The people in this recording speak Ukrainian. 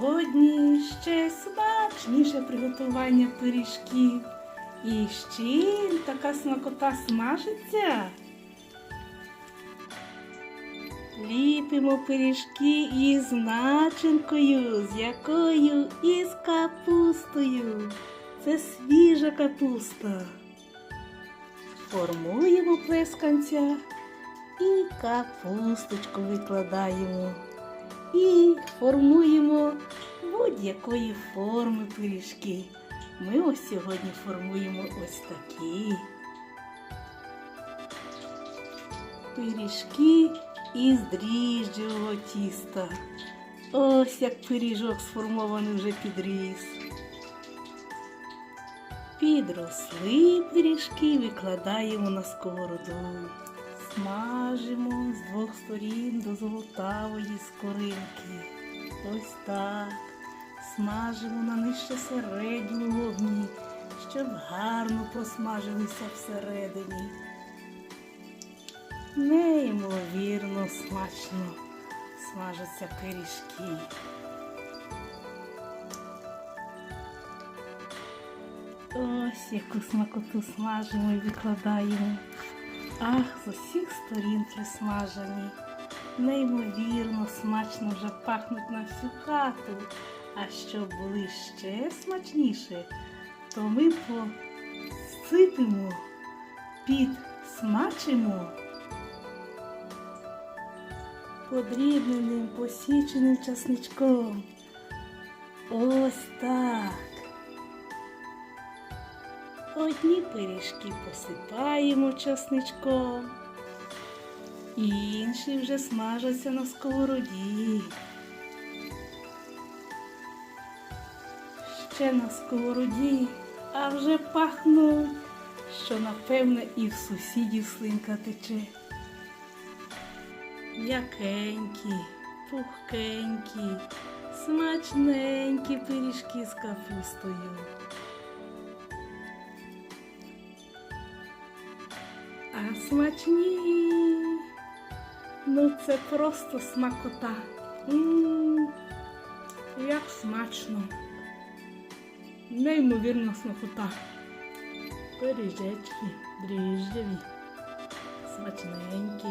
Сьогодні ще смачніше приготування пиріжків. І чим така смакота смажиться? Ліпимо пиріжки із начинкою, з якою із капустою. Це свіжа капуста. Формуємо плесканця і капусточку викладаємо. І формуємо будь-якої форми пиріжки. Ми ось сьогодні формуємо ось такі пиріжки із дріжджового тіста. Ось як пиріжок сформований вже підріс. Підросли пиріжки викладаємо на сковороду. Смажимо з двох сторін до золотавої скоринки. Ось так. Смажимо на нижче середньому вогні, щоб гарно просмажилися всередині. Неймовірно смачно смажаться пиріжки. Ось яку смакоту смажимо і викладаємо. Ах, з усіх сторін присмажені. Неймовірно смачно вже пахнуть на всю хату. А щоб були ще смачніше, то ми посипемо, підсмачимо подрібненим посіченим часничком. Ось так. Одні пиріжки посипаємо часничком, інші вже смажаться на сковороді. Ще на сковороді, а вже пахнуть, що напевне і в сусідів слинка тече. М'якенькі, пухкенькі, смачненькі пиріжки з капустою. А смачні. Ну це просто смакота. М, Як смачно. Неймовірна смакота. Пиріжечки дріжджеві, смачненькі.